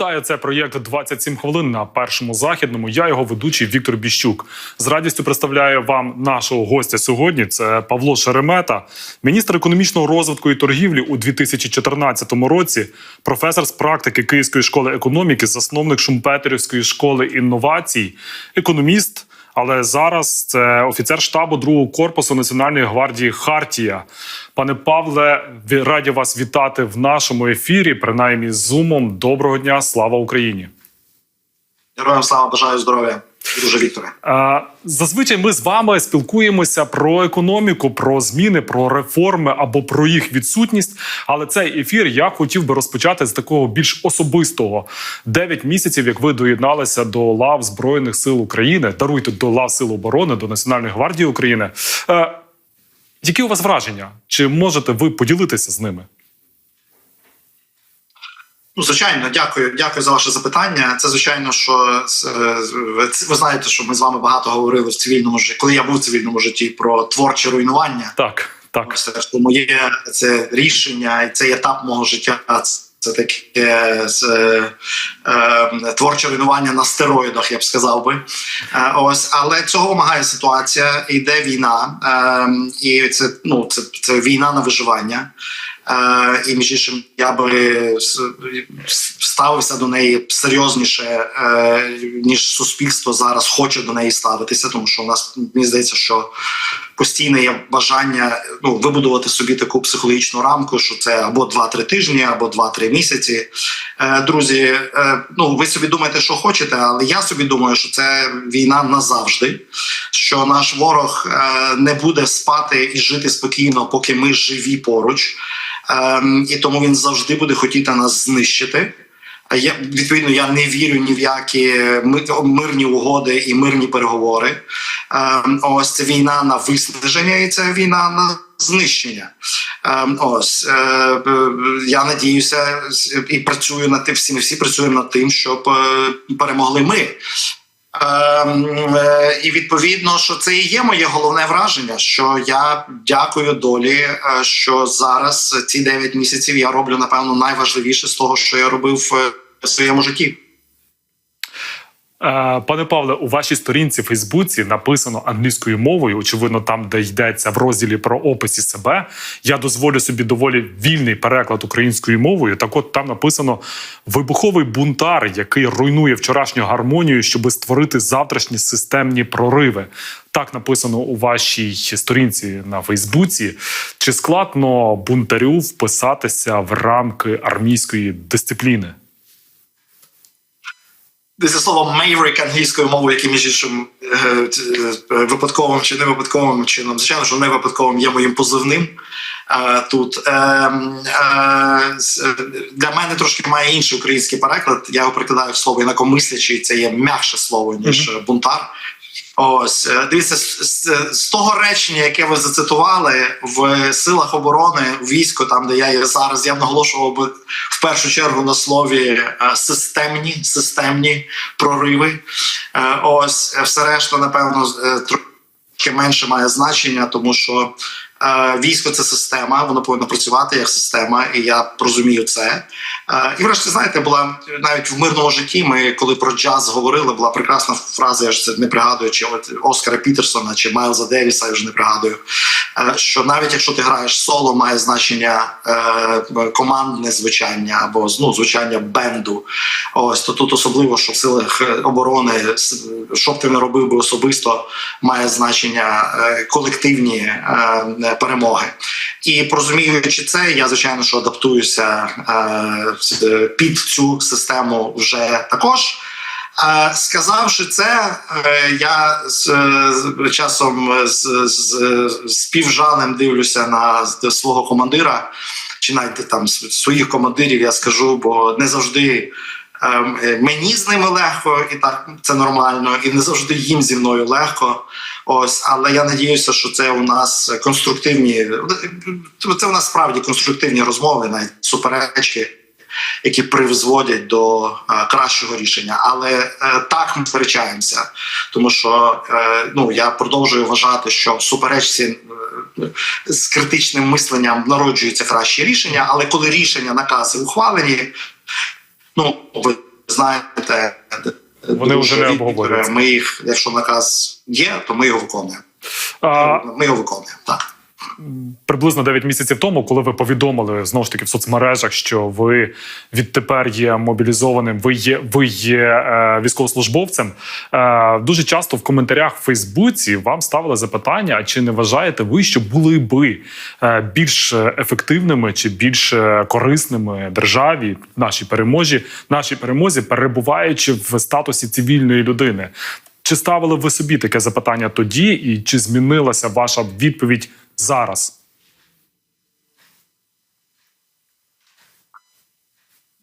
Вітаю, це проєкт «27 хвилин на першому західному. Я його ведучий Віктор Біщук. З радістю представляю вам нашого гостя сьогодні. Це Павло Шеремета, міністр економічного розвитку і торгівлі у 2014 році, професор з практики Київської школи економіки, засновник Шумпетерівської школи інновацій, економіст. Але зараз це офіцер штабу другого корпусу Національної гвардії Хартія. Пане Павле, раді вас вітати в нашому ефірі, принаймні з зумом. Доброго дня, слава Україні! Героям слава бажаю здоров'я, друже Вікторе. Зазвичай ми з вами спілкуємося про економіку, про зміни, про реформи або про їх відсутність. Але цей ефір я хотів би розпочати з такого більш особистого. Дев'ять місяців, як ви доєдналися до лав Збройних сил України, даруйте до лав Сил оборони, до Національної гвардії України. Е, Які у вас враження? Чи можете ви поділитися з ними? Ну, звичайно, дякую, дякую за ваше запитання. Це звичайно, що е, ви- ви знаєте, що ми з вами багато говорили в цивільному житті, коли я був в цивільному житті про творче руйнування. Так, так. Все що моє це рішення і цей етап мого життя. Це таке це, е, творче руйнування на стероїдах, я б сказав би. Е, ось, але цього вимагає ситуація. Йде війна, е, і це ну це, це війна на виживання. І між іншим, я би ставився до неї серйозніше, е, ніж суспільство зараз хоче до неї ставитися, тому що у нас мені здається, що постійне є бажання ну вибудувати собі таку психологічну рамку, що це або 2-3 тижні, або 2-3 місяці. Е, друзі, е, ну ви собі думаєте, що хочете, але я собі думаю, що це війна назавжди. Що наш ворог не буде спати і жити спокійно, поки ми живі поруч, і тому він завжди буде хотіти нас знищити. А Я відповідно я не вірю ні в які мирні угоди і мирні переговори. Ем, ось це війна на виснаження, і це війна на знищення. Ем, ось е, е, я надіюся і працюю над тим. Всі ми всі працюємо над тим, щоб е, перемогли ми. Ем, е, і відповідно, що це і є моє головне враження. Що я дякую долі, е, що зараз ці 9 місяців я роблю напевно найважливіше з того, що я робив е, в своєму житті. Е, Пане Павле, у вашій сторінці в Фейсбуці написано англійською мовою, очевидно, там, де йдеться в розділі про описі себе. Я дозволю собі доволі вільний переклад українською мовою. Так, от там написано вибуховий бунтар, який руйнує вчорашню гармонію, щоб створити завтрашні системні прориви. Так написано у вашій сторінці на Фейсбуці. Чи складно бунтарю вписатися в рамки армійської дисципліни? Це слово «maverick» англійською мовою, яке між іншим е, е, випадковим чи не випадковим чином. Звичайно, що не випадковим є моїм позивним е, тут. Е, е, для мене трошки має інший український переклад. Я його прикладаю в слово інакомислячий. Це є м'якше слово ніж е, бунтар. Ось е, дивіться з, того речення, яке ви зацитували в силах оборони військо, там де я є зараз, я б наголошував би в першу чергу на слові е, системні системні прориви. Е, Ось все решта, напевно, трохи менше має значення, тому що військо це система, воно повинно працювати як система, і я розумію це. Е, І врешті, знаєте, була навіть в мирному житті. Ми коли про джаз говорили, була прекрасна фраза. Я ж це не пригадую, чи от Оскара Пітерсона, чи Майлза Девіса, я вже не пригадую. е, Що навіть якщо ти граєш соло, має значення е, командне звучання або ну, звучання бенду. Ось то тут особливо, що в силах е, оборони, що б ти не робив би особисто, має значення е, колективні е, перемоги. І розуміючи це, я звичайно що адаптуюся е, під цю систему вже також. Е, Сказавши це, е, я з, часом з, з, з співжалем дивлюся на свого командира, чи навіть там своїх командирів, я скажу, бо не завжди е, мені з ними легко, і так це нормально, і не завжди їм зі мною легко. Ось, але я надіюся, що це у нас конструктивні. Це у нас справді конструктивні розмови, навіть суперечки які призводять до е, кращого рішення. Але е, так ми сперечаємося, тому що е, ну я продовжую вважати, що в суперечці е, з критичним мисленням народжується краще рішення. Але коли рішення накази ухвалені, ну ви знаєте, Вони вже не обговорюються. Ми їх, якщо наказ є, то ми його виконуємо. А, Ми його виконуємо. Так. Приблизно 9 місяців тому, коли ви повідомили знову ж таки в соцмережах, що ви відтепер є мобілізованим, ви є, ви є е, військовослужбовцем. Е, дуже часто в коментарях в Фейсбуці вам ставили запитання: а чи не вважаєте ви, що були би е, більш ефективними чи більш е, корисними державі, нашій переможі, нашій перемозі, перебуваючи в статусі цивільної людини? Чи ставили ви собі таке запитання тоді, і чи змінилася ваша відповідь зараз?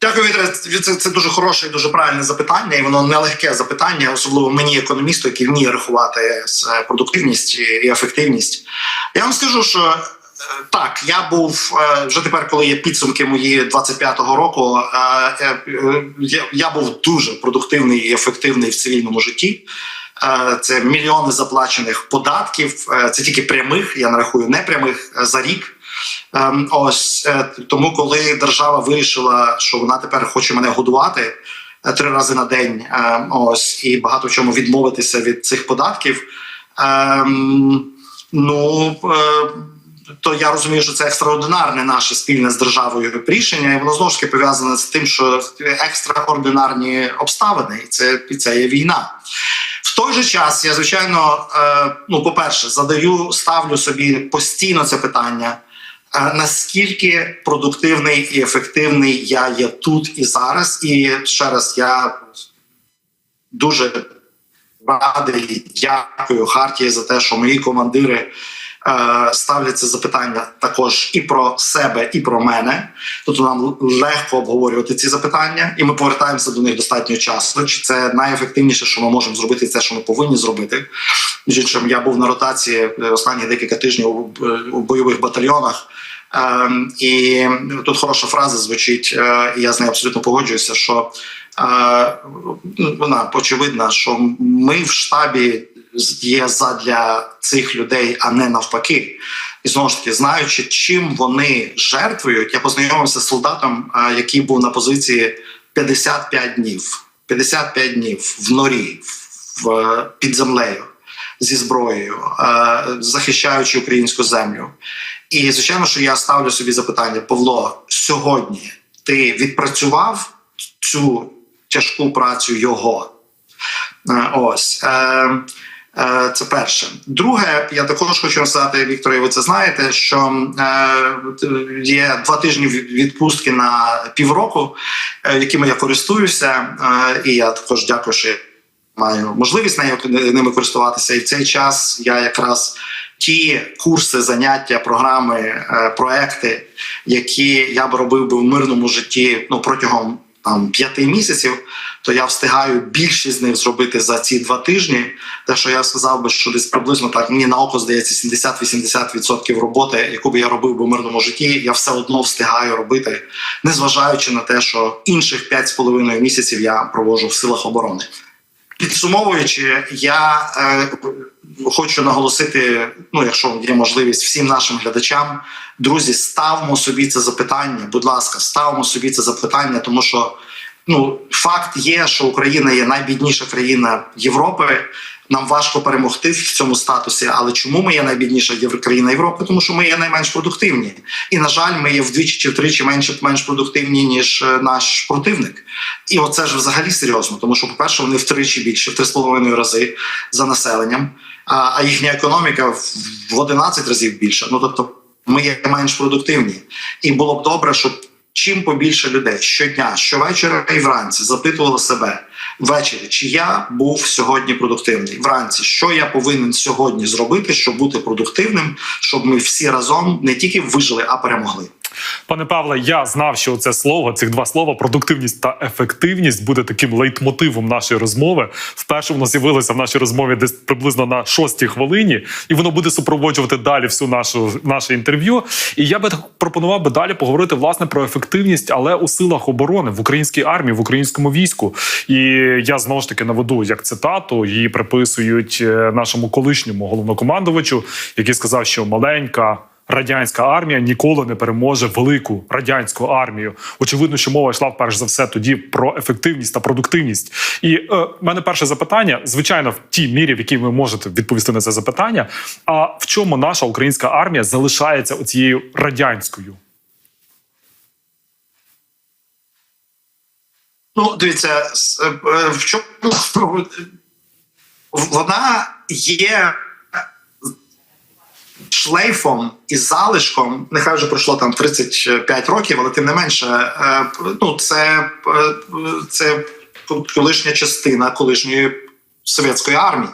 Дякую, Вітре. Це, це дуже хороше і дуже правильне запитання, і воно нелегке запитання, особливо мені, економісту, який вміє рахувати продуктивність і ефективність. Я вам скажу, що е, так, я був е, вже тепер, коли є підсумки мої 25-го року. е, е, е, я був дуже продуктивний і ефективний в цивільному житті. Е, Це мільйони заплачених податків. е, Це тільки прямих, я не рахую непрямих е, за рік. Ем, Ось тому, коли держава вирішила, що вона тепер хоче мене годувати три рази на день, ем, ось і багато в чому відмовитися від цих податків. ем, Ну то я розумію, що це екстраординарне наше спільне з державою рішення, і воно знову ж таки пов'язане з тим, що екстраординарні обставини, і це, і це є війна. Той же час я звичайно, е, ну, по-перше, задаю, ставлю собі постійно це питання. е, Наскільки продуктивний і ефективний я є тут і зараз, і ще раз я дуже радий, дякую Хартії за те, що мої командири е, ставлять запитання також і про себе, і про мене. Тобто нам легко обговорювати ці запитання, і ми повертаємося до них достатньо часто. Чи це найефективніше, що ми можемо зробити, це, що ми повинні зробити. Між іншим, я був на ротації е, останні декілька тижнів у, у бойових батальйонах. Ем, і тут хороша фраза звучить, е, і я з нею абсолютно погоджуюся, що е, вона очевидна, що ми в штабі є задля цих людей, а не навпаки. І знову ж таки, знаючи, чим вони жертвують, я познайомився з солдатом, е, який був на позиції 55 днів. 55 днів в норі, в, в- під землею зі зброєю, е, захищаючи українську землю. І звичайно, що я ставлю собі запитання: Павло, сьогодні ти відпрацював цю тяжку працю його? Е, Ось. Е, е, Це перше. Друге, я також хочу сказати, Вікторе, ви це знаєте, що е, є два тижні відпустки на півроку, е, якими я користуюся, е, і я також дякую, що маю можливість ними користуватися. І в цей час я якраз ті курси, заняття, програми, е, проекти, які я б робив би в мирному житті ну протягом там п'яти місяців, то я встигаю більшість з них зробити за ці два тижні. Те, що я сказав би, що десь приблизно так мені на око здається 70-80% роботи, яку би я робив би в мирному житті, я все одно встигаю робити, незважаючи на те, що інших 5,5 місяців я проводжу в силах оборони. Підсумовуючи, я е, хочу наголосити: ну, якщо є можливість, всім нашим глядачам, друзі, ставмо собі це запитання. Будь ласка, ставимо собі це запитання, тому що ну факт є, що Україна є найбідніша країна Європи. Нам важко перемогти в цьому статусі, але чому ми є найбідніша країна Європи? Тому що ми є найменш продуктивні, і на жаль, ми є вдвічі чи втричі менше менш продуктивні ніж е, наш противник. І оце ж взагалі серйозно, тому що, по-перше, вони втричі більше, в три з половиною рази за населенням, а, їхня економіка в- в 11 разів більша. Ну тобто, ми є менш продуктивні, і було б добре, щоб чим побільше людей щодня, щовечора і вранці запитували себе ввечері, чи я був сьогодні продуктивний. Вранці, що я повинен сьогодні зробити, щоб бути продуктивним, щоб ми всі разом не тільки вижили, а перемогли. Пане Павле, я знав, що це слово, цих два слова продуктивність та ефективність буде таким лейтмотивом нашої розмови. Вперше воно з'явилося в нашій розмові десь приблизно на шостій хвилині, і воно буде супроводжувати далі всю нашу наше інтерв'ю. І я би пропонував би далі поговорити власне про ефективність, але у силах оборони в українській армії, в українському війську. І я знову ж таки наведу як цитату. Її приписують е, нашому колишньому головнокомандувачу, який сказав, що маленька радянська армія ніколи не переможе велику радянську армію. Очевидно, що мова йшла перш за все тоді про ефективність та продуктивність. І е, мене перше запитання, звичайно, в тій мірі, в якій ви можете відповісти на це запитання. А в чому наша українська армія залишається оцією радянською? Ну, дивіться, е, в чому вона є шлейфом і залишком, нехай вже пройшло там 35 років, але тим не менше, е, ну це, е, це колишня частина колишньої совєтської армії.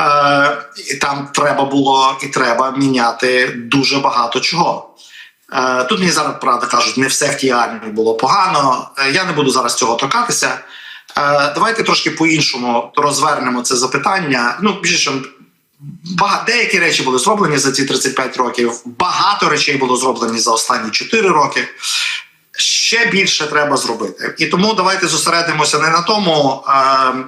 Е, і там треба було і треба міняти дуже багато чого. Тут мені зараз правда кажуть, не все в тій армії було погано. Я не буду зараз цього торкатися. Давайте трошки по-іншому розвернемо це запитання. Ну, більше деякі речі були зроблені за ці 35 років. Багато речей було зроблені за останні 4 роки. Ще більше треба зробити, і тому давайте зосередимося не на тому, е,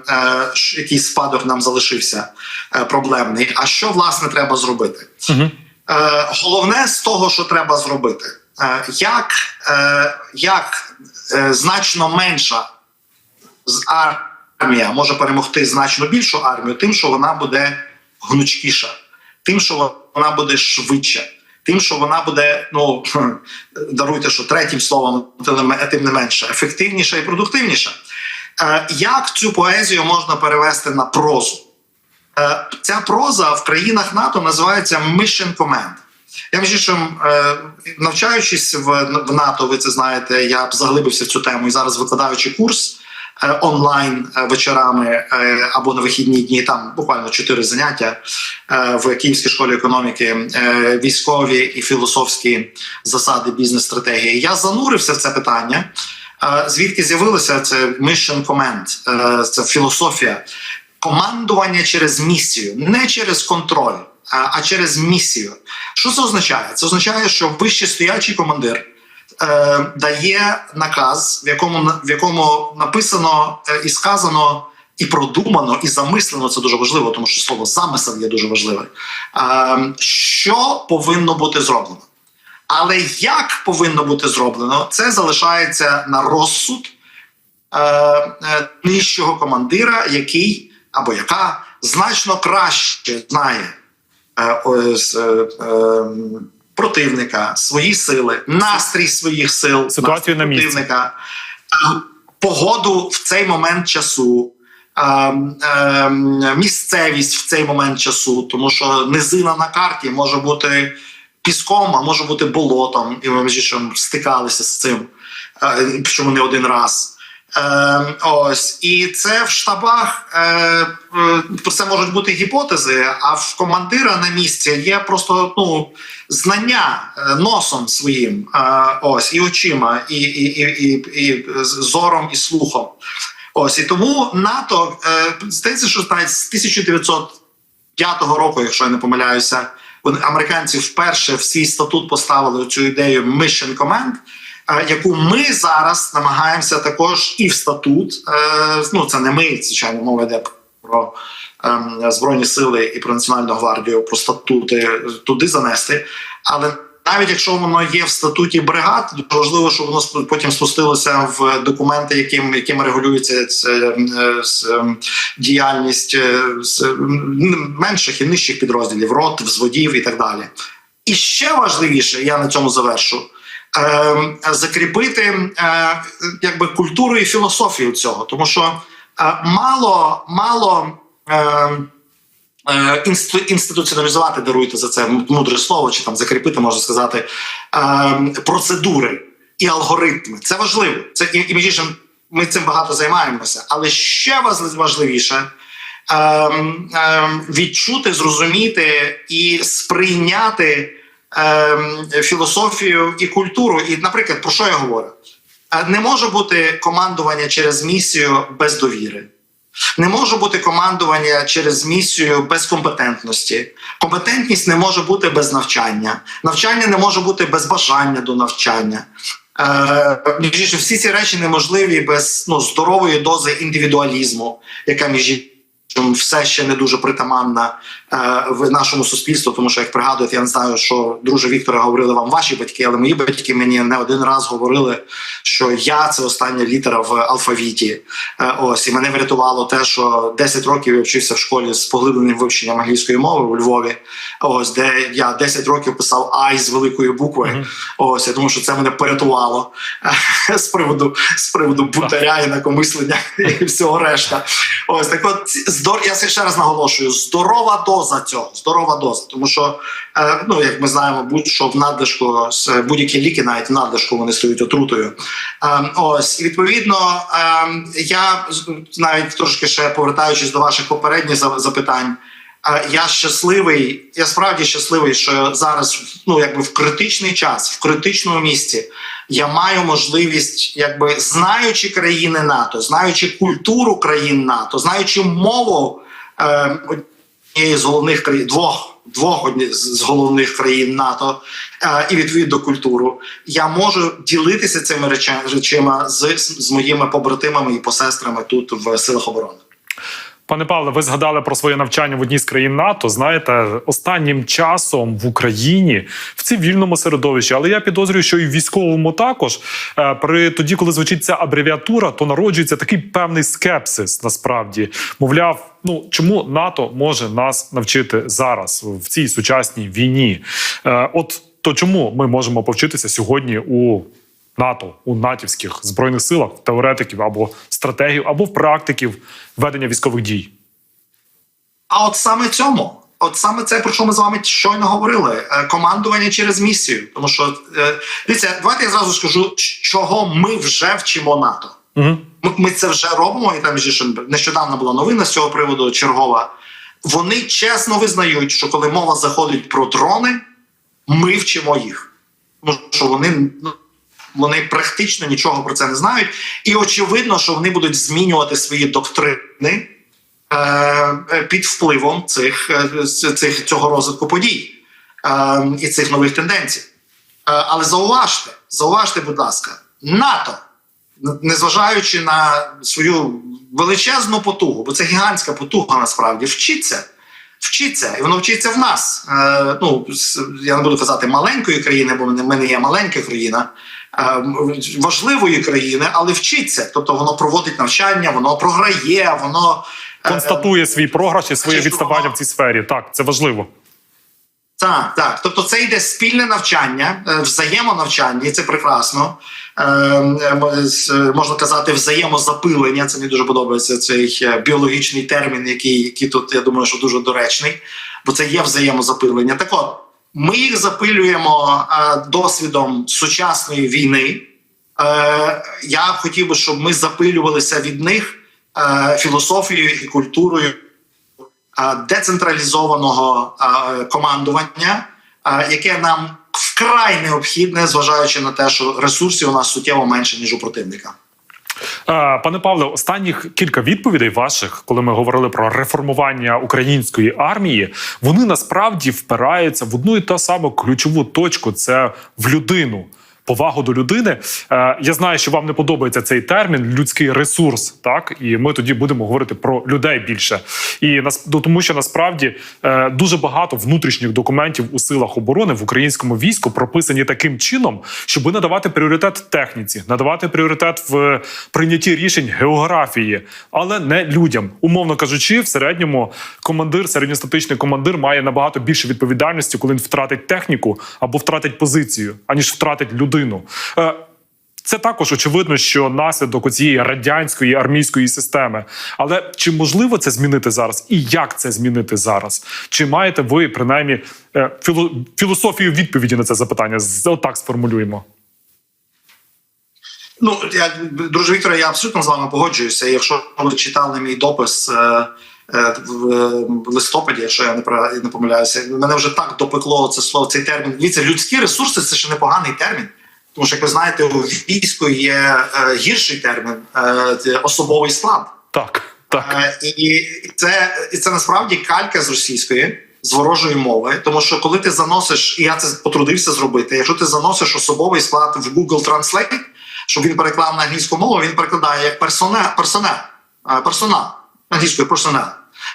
е, який спадок нам залишився е, проблемний, а що власне треба зробити. Угу. Е, головне з того, що треба зробити, е, як, е, як е, значно менша армія може перемогти значно більшу армію, тим, що вона буде гнучкіша, тим, що вона буде швидша, тим, що вона буде, ну даруйте, що третім словом, тим не менше, ефективніша і продуктивніша. Е, Як цю поезію можна перевести на прозу? Е, Ця проза в країнах НАТО називається Mission Command. Я між іншим, е, навчаючись в, НАТО, ви це знаєте, я б заглибився в цю тему і зараз викладаючи курс онлайн е, вечорами е, або на вихідні дні, там буквально чотири заняття е, в Київській школі економіки, е, військові і філософські засади бізнес-стратегії. Я занурився в це питання. Е, Звідки з'явилося це Mission Command, е, це філософія командування через місію, не через контроль, а, через місію. Що це означає? Це означає, що вище стоячий командир е, дає наказ, в якому в якому написано е, і сказано. І продумано, і замислено це дуже важливо, тому що слово замисел є дуже важливе. Е, що повинно бути зроблено? Але як повинно бути зроблено, це залишається на розсуд е, е, нижчого командира, який або яка значно краще знає е, е, е, противника, свої сили, настрій своїх сил, Ситуацію на місці. противника, погоду в цей момент часу. Місцевість в цей момент часу, тому що низина на карті може бути піском, а може бути болотом, і ми між іншим стикалися з цим, причому не один раз. Е, ось і це в штабах е, е, це можуть бути гіпотези. А в командира на місці є просто ну знання е, носом своїм, е, ось і очима, і, і, і, і, і зором і слухом. Ось і тому НАТО е, здається, що навіть з 1905 року, якщо я не помиляюся, американці вперше в свій статут поставили цю ідею Mission Command, яку ми зараз намагаємося також і в статут. е, Ну це не ми, звичайно, мова йде про ем, збройні сили і про національну гвардію, про статути туди занести. Але навіть якщо воно є в статуті бригад, дуже важливо, щоб воно потім спустилося в документи, яким яким регулюється е, ем, діяльність е, менших і нижчих підрозділів, рот, взводів і так далі. І ще важливіше, я на цьому завершу. Е, Закріпити е, якби культуру і філософію цього, тому що е, мало мало е, е, інституціоналізувати, даруйте за це мудре слово, чи там закріпити, можна сказати, е, процедури і алгоритми. Це важливо. Це і, між ми цим багато займаємося, але ще важливіше. ем, ем, відчути, зрозуміти і сприйняти ем, філософію і культуру. І, наприклад, про що я говорю? Е, Не може бути командування через місію без довіри. Не може бути командування через місію без компетентності. Компетентність не може бути без навчання. Навчання не може бути без бажання до навчання. Е, всі ці речі неможливі без ну, здорової дози індивідуалізму, яка між все ще не дуже притаманна е, в нашому суспільству, тому що як пригадуєте, я не знаю, що друже Віктора говорили вам ваші батьки, але мої батьки мені не один раз говорили, що я це остання літера в алфавіті. Е, ось і мене врятувало те, що 10 років я вчився в школі з поглибленим вивченням англійської мови у Львові. Ось де я 10 років писав ай з великої букви. Мгм. Ось я думаю, що це мене порятувало е, з приводу з приводу бунтаря, інакомислення і всього решта. Ось так от ці- здор... я ще раз наголошую: здорова доза цього, здорова доза. Тому що, е, ну як ми знаємо, будь-що в надлишку будь-які ліки, навіть в надлишку вони стають отрутою. Е, ось і відповідно, е, я навіть трошки ще повертаючись до ваших попередніх за- запитань. Я щасливий, я справді щасливий, що зараз, ну якби в критичний час, в критичному місці, я маю можливість, якби знаючи країни НАТО, знаючи культуру країн НАТО, знаючи мову е, однієї з головних країн, двох двох з головних країн НАТО е, і відповідно культуру, я можу ділитися цими реча- речима з, з моїми побратимами і посестрами тут в силах оборони. Пане Павле, ви згадали про своє навчання в одній з країн НАТО. Знаєте, останнім часом в Україні в цивільному середовищі, але я підозрюю, що і в військовому також е, при тоді, коли звучить ця абревіатура, то народжується такий певний скепсис. Насправді, мовляв, ну чому НАТО може нас навчити зараз в цій сучасній війні? Е, От то чому ми можемо повчитися сьогодні у НАТО у натівських збройних силах, теоретиків або стратегів, або в практиків ведення військових дій. А от саме цьому, от саме це про що ми з вами щойно говорили: е, командування через місію. Тому що е, дивіться, давайте я зразу скажу, чого ми вже вчимо НАТО. Угу. Ми, ми це вже робимо, і там ж нещодавно була новина з цього приводу чергова. Вони чесно визнають, що коли мова заходить про дрони, ми вчимо їх. Тому що вони, ну, вони практично нічого про це не знають. І очевидно, що вони будуть змінювати свої доктрини е, е, під впливом цих, е, цих цього розвитку подій е, і цих нових тенденцій. Е, але зауважте, зауважте, будь ласка, НАТО незважаючи на свою величезну потугу, бо це гігантська потуга насправді вчиться. Вчиться, і воно вчиться в нас. Е, ну я не буду казати маленької країни, бо ми не- є маленька країна, важливої країни, але вчиться. Тобто воно проводить навчання, воно програє, воно е, Констатує свій програш і своє відставання в цій сфері. Так, це важливо. Так, так. Тобто це йде спільне навчання, е, взаємонавчання, і це прекрасно. Е, е, м- з- е, Можна казати, взаємозапилення. Це мені дуже подобається цей біологічний термін, який, який тут, я думаю, що дуже доречний, бо це є взаємозапилення. Так от, ми їх запилюємо е, досвідом сучасної війни. Е, Я хотів би, щоб ми запилювалися від них е, філософією і культурою децентралізованого командування, яке нам вкрай необхідне, зважаючи на те, що ресурсів у нас суттєво менше ніж у противника. Е, Пане Павле, останніх кілька відповідей ваших, коли ми говорили про реформування української армії, вони насправді впираються в одну і ту саму ключову точку: це в людину. Повагу до людини. Е, я знаю, що вам не подобається цей термін людський ресурс, так і ми тоді будемо говорити про людей більше. І нас ну, тому, що насправді е, дуже багато внутрішніх документів у силах оборони в українському війську прописані таким чином, щоб надавати пріоритет техніці, надавати пріоритет в прийнятті рішень географії, але не людям. Умовно кажучи, в середньому командир, середньостатичний командир має набагато більше відповідальності, коли він втратить техніку або втратить позицію, аніж втратить людину. Е, це також очевидно, що наслідок цієї радянської армійської системи. Але чи можливо це змінити зараз? І як це змінити зараз? Чи маєте ви принаймні е, філософію відповіді на це запитання? Отак сформулюємо. Ну я друже Вікторе, я абсолютно з вами погоджуюся. Якщо ви читали мій допис е, е, в е, листопаді, якщо я не про не помиляюся, мене вже так допекло це слово, цей термін. Дивіться, людські ресурси це ще непоганий термін. Тому що, як ви знаєте, у війську є е, гірший термін е, особовий склад. Так, так. Е, І і це, і це насправді калька з російської, з ворожої мови. Тому що коли ти заносиш, і я це потрудився зробити, якщо ти заносиш особовий склад в Google Translate, щоб він переклав на англійську мову, він перекладає як персонал, персонал, персонал англійською персонал.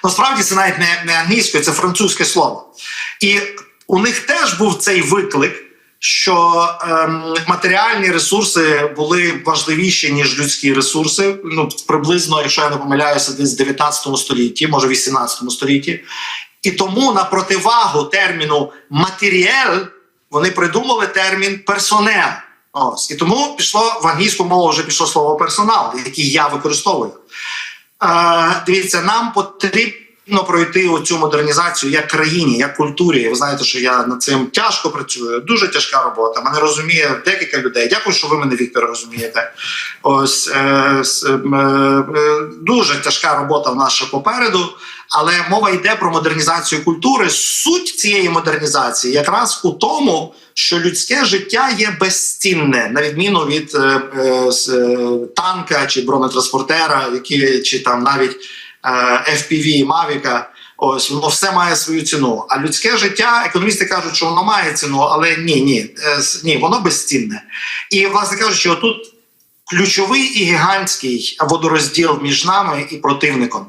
Насправді це навіть не, не англійською, це французьке слово. І у них теж був цей виклик, що ем, матеріальні ресурси були важливіші, ніж людські ресурси. Ну, приблизно, якщо я не помиляюся, десь в 19 столітті, може 18 столітті. І тому на противагу терміну матеріель вони придумали термін персонел. Ось і тому пішло в англійську мову вже пішло слово персонал, який я використовую. Е, дивіться, нам потрібно пройти оцю модернізацію як країні, як культурі. Ви знаєте, що я над цим тяжко працюю. Дуже тяжка робота. Мене розуміє декілька людей. Дякую, що ви мене, Віктор, розумієте. Ось е, е, е, дуже тяжка робота в ще попереду. Але мова йде про модернізацію культури. Суть цієї модернізації якраз у тому, що людське життя є безцінне, на відміну від е, е, е, танка чи бронетранспортера, які чи там навіть FPV і Мавіка. Ось воно все має свою ціну. А людське життя, економісти кажуть, що воно має ціну, але ні, ні, е, ні, воно безцінне. І власне кажучи, отут ключовий і гігантський водорозділ між нами і противником.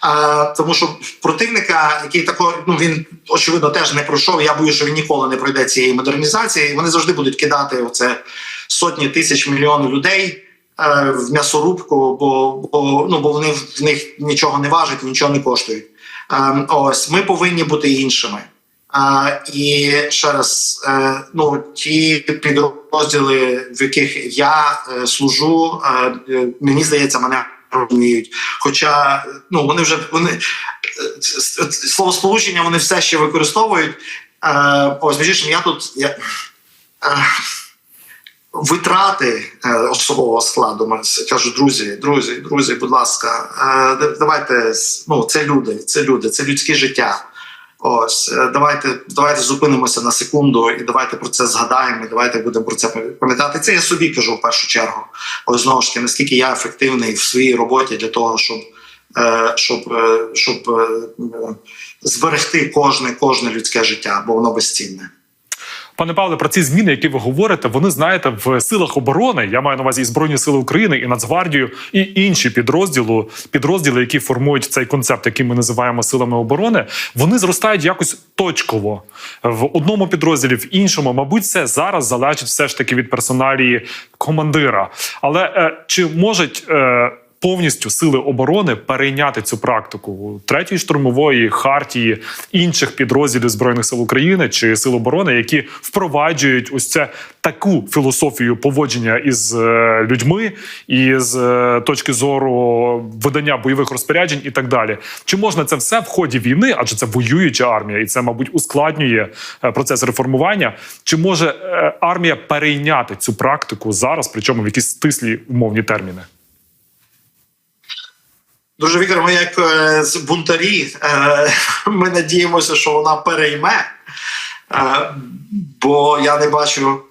А, тому що противника, який тако, ну він очевидно теж не пройшов. Я боюся, що він ніколи не пройде цієї модернізації. Вони завжди будуть кидати оце сотні тисяч мільйонів людей е, в м'ясорубку, бо, бо ну бо вони в них нічого не важать, нічого не коштують. Е, ось ми повинні бути іншими. А, і ще раз, е, ну ті підрозділи, в яких я е, служу, е, е, мені здається, мене розуміють. Хоча ну вони вже вони е, с- с- словосполучення вони все ще використовують. Е, ось між я тут я, е, витрати е, особового складу. Ми кажу, друзі, друзі, друзі, будь ласка, е, давайте ну це люди, це люди, це людське життя. Ось е, давайте, давайте зупинимося на секунду і давайте про це згадаємо. і Давайте будемо про це пам'ятати. Це я собі кажу в першу чергу. Ось знову ж таки, наскільки я ефективний в своїй роботі для того, щоб, щоб, щоб зберегти кожне, кожне людське життя, бо воно безцінне. Пане Павле, про ці зміни, які ви говорите, вони знаєте в силах оборони. Я маю на увазі і Збройні Сили України, і Нацгвардію, і інші підрозділи, підрозділи, які формують цей концепт, який ми називаємо силами оборони. Вони зростають якось точково в одному підрозділі, в іншому. Мабуть, це зараз залежить все ж таки від персоналії командира. Але е, чи можуть е, повністю сили оборони перейняти цю практику третьої штурмової хартії інших підрозділів збройних сил України чи сил оборони, які впроваджують ось це таку філософію поводження із е, людьми, і з е, точки зору видання бойових розпоряджень і так далі. Чи можна це все в ході війни? Адже це воююча армія, і це, мабуть, ускладнює е, процес реформування. Чи може армія перейняти цю практику зараз, причому в якісь стислі умовні терміни? Дуже ми як е, бунтарі, е, ми надіємося, що вона перейме, е, бо я не бачу,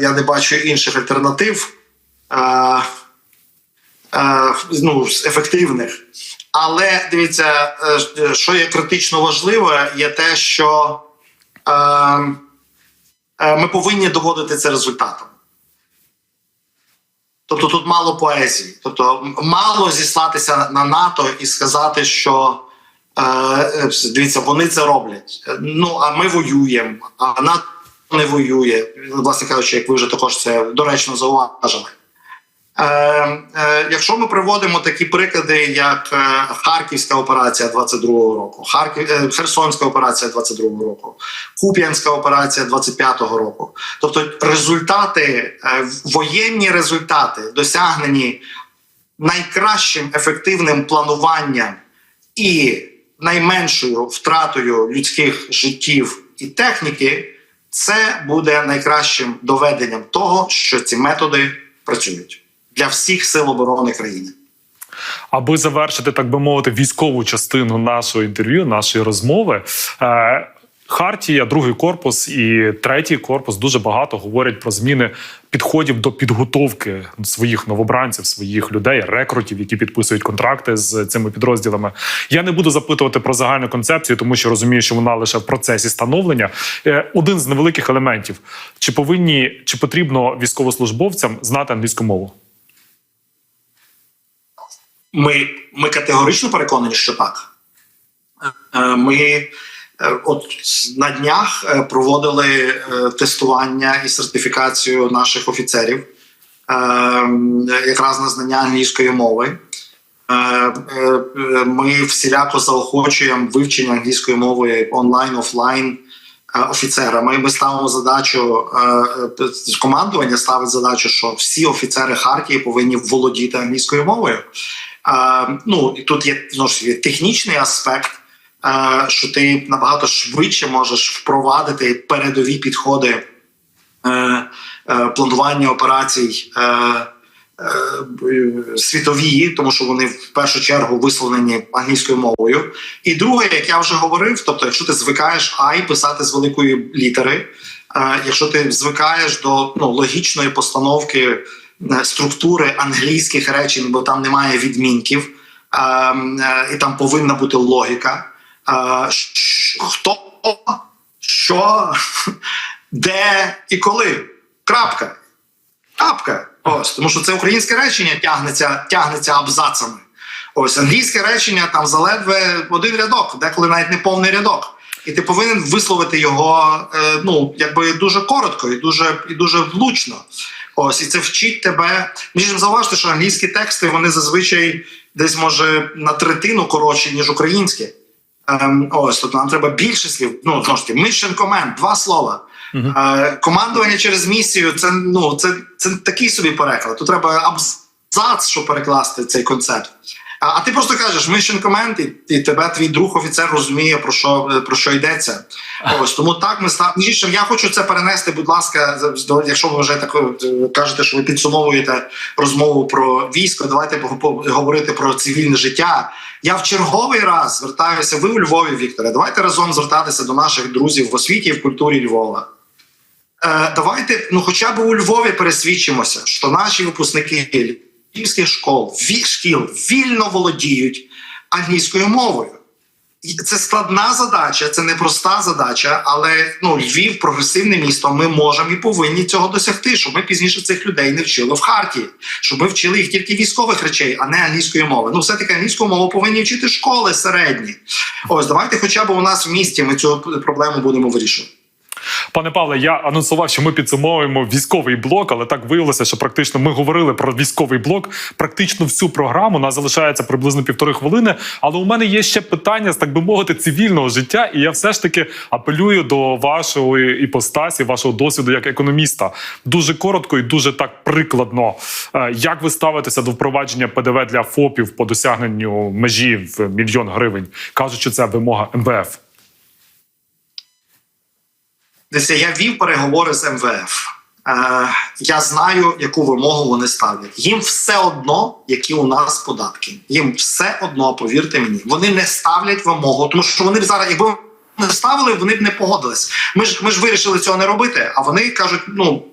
я, не бачу інших альтернатив ну, ефективних. Але дивіться, що є критично важливе, є те, що ми повинні доводити це результатом. Тобто тут мало поезії. Тобто мало зіслатися на НАТО і сказати, що е, дивіться, вони це роблять. Ну а ми воюємо, а НАТО не воює. Власне кажучи, як ви вже також це доречно зауважили. Е, е, якщо ми приводимо такі приклади, як е, Харківська операція 22-го року, Харків, Херсонська операція 22-го року, Куп'янська операція 25-го року, тобто результати, воєнні результати, досягнені найкращим ефективним плануванням і найменшою втратою людських життів і техніки, це буде найкращим доведенням того, що ці методи працюють для всіх сил оборони країни. Аби завершити, так би мовити, військову частину нашого інтерв'ю, нашої розмови. Е, Хартія, другий корпус і третій корпус дуже багато говорять про зміни підходів до підготовки своїх новобранців, своїх людей, рекрутів, які підписують контракти з цими підрозділами. Я не буду запитувати про загальну концепцію, тому що розумію, що вона лише в процесі становлення. Е, Один з невеликих елементів: чи повинні чи потрібно військовослужбовцям знати англійську мову? Ми, ми категорично переконані, що так. Е, Ми е, от на днях е, проводили тестування і сертифікацію наших офіцерів якраз на знання англійської мови. Ми всіляко заохочуємо вивчення англійської мови онлайн, офлайн офіцерами. Ми ставимо задачу командування ставить задачу, що всі офіцери Хартії повинні володіти англійською мовою. Ну і тут є знову ж технічний аспект, що ти набагато швидше можеш впровадити передові підходи е, е, планування операцій. е, Світові, тому що вони в першу чергу висловлені англійською мовою. І друге, як я вже говорив, тобто, якщо ти звикаєш I писати з великої літери, якщо ти звикаєш до ну, логічної постановки структури англійських речень, бо там немає відмінків, е, е, і там повинна бути логіка. Е, Хто, що, де і коли? Крапка. Крапка. Ось, тому що це українське речення тягнеться, тягнеться абзацами. Ось англійське речення там заледве один рядок, деколи навіть не повний рядок. І ти повинен висловити його е, ну, якби дуже коротко і дуже, і дуже влучно. Ось, і це вчить тебе. Між зауважте, що англійські тексти вони зазвичай десь може на третину коротші, ніж українські. Ем, ось, тобто нам треба більше слів. Ну, знову ж таки, mission command, два слова. Е, командування через місію це ну це, це такий собі переклад. Тут треба абзац, щоб перекласти цей концепт. А, а ти просто кажеш command, і, і тебе твій друг офіцер розуміє про що про що йдеться. Ось тому так ми став. Іншим, я хочу це перенести. Будь ласка, якщо ви вже так кажете, що ви підсумовуєте розмову про військо, давайте говорити про цивільне життя. Я в черговий раз звертаюся. Ви у Львові, Вікторе. Давайте разом звертатися до наших друзів в освіті і в культурі Львова. Е, давайте, ну, хоча б у Львові пересвідчимося, що наші випускники львівських школ, шкіл вільно володіють англійською мовою. Це складна задача, це непроста задача, але ну Львів прогресивне місто. Ми можемо і повинні цього досягти, щоб ми пізніше цих людей не вчили в харті, щоб ми вчили їх тільки військових речей, а не англійської мови. Ну, все таки англійську мову повинні вчити школи середні. Ось давайте, хоча б у нас в місті ми цю проблему будемо вирішувати. Пане Павле, я анонсував, що ми підсумовуємо військовий блок, але так виявилося, що практично ми говорили про військовий блок. Практично всю програму нас залишається приблизно півтори хвилини. Але у мене є ще питання з так би мовити цивільного життя, і я все ж таки апелюю до вашої іпостасі, вашого досвіду як економіста. Дуже коротко і дуже так прикладно. Е, Як ви ставитеся до впровадження ПДВ для ФОПів по досягненню межі в мільйон гривень? кажуть, що це вимога МВФ. Дивіться, я вів переговори з МВФ. Е, я знаю, яку вимогу вони ставлять. Їм все одно, які у нас податки. Їм все одно, повірте мені, вони не ставлять вимогу, тому що вони б зараз, якби не ставили, вони б не погодились. Ми ж ми ж вирішили цього не робити. А вони кажуть: ну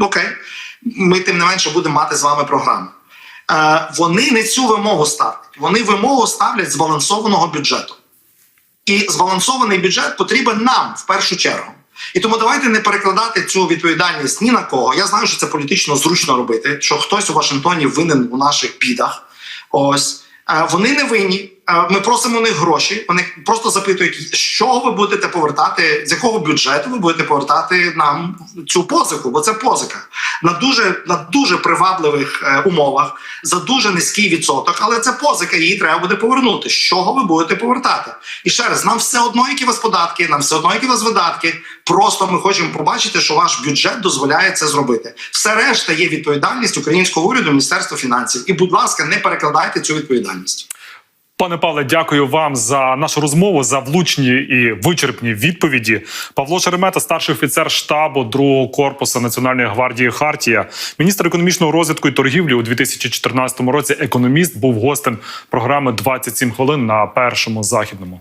окей, ми тим не менше будемо мати з вами програму. Е, вони не цю вимогу ставлять. Вони вимогу ставлять збалансованого бюджету. І збалансований бюджет потрібен нам в першу чергу. І тому давайте не перекладати цю відповідальність ні на кого. Я знаю, що це політично зручно робити, що хтось у Вашингтоні винен у наших бідах. Ось Е, вони не винні. Ми просимо у них гроші. Вони просто запитують, з чого ви будете повертати, з якого бюджету ви будете повертати нам цю позику, бо це позика на дуже на дуже привабливих е, умовах за дуже низький відсоток. Але це позика, її треба буде повернути. З чого ви будете повертати? І ще раз, нам все одно, які у вас податки, нам все одно, які у вас видатки. Просто ми хочемо побачити, що ваш бюджет дозволяє це зробити. Все решта є відповідальність українського уряду, міністерства фінансів. І, будь ласка, не перекладайте цю відповідальність. Пане Павле, дякую вам за нашу розмову, за влучні і вичерпні відповіді. Павло Шеремета, старший офіцер штабу другого корпусу Національної гвардії Хартія, міністр економічного розвитку і торгівлі у 2014 році. Економіст був гостем програми «27 хвилин на першому західному.